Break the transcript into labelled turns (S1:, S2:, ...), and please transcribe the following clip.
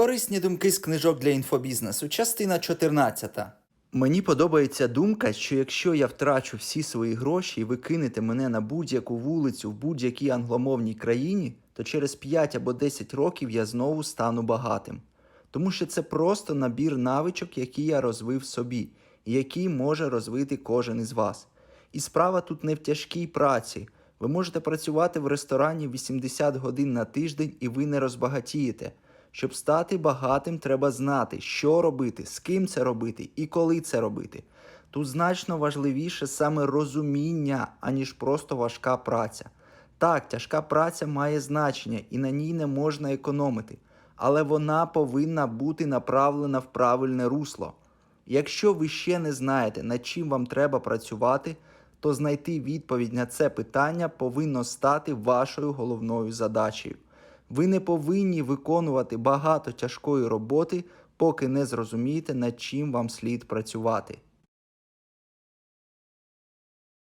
S1: Корисні думки з книжок для інфобізнесу, частина 14. Мені подобається думка, що якщо я втрачу всі свої гроші і ви кинете мене на будь-яку вулицю в будь-якій англомовній країні, то через 5 або 10 років я знову стану багатим. Тому що це просто набір навичок, які я розвив собі, і які може розвити кожен із вас. І справа тут не в тяжкій праці. Ви можете працювати в ресторані 80 годин на тиждень і ви не розбагатієте. Щоб стати багатим, треба знати, що робити, з ким це робити і коли це робити. Тут значно важливіше саме розуміння, аніж просто важка праця. Так, тяжка праця має значення і на ній не можна економити, але вона повинна бути направлена в правильне русло. Якщо ви ще не знаєте, над чим вам треба працювати, то знайти відповідь на це питання повинно стати вашою головною задачею. Ви не повинні виконувати багато тяжкої роботи, поки не зрозумієте, над чим вам слід працювати.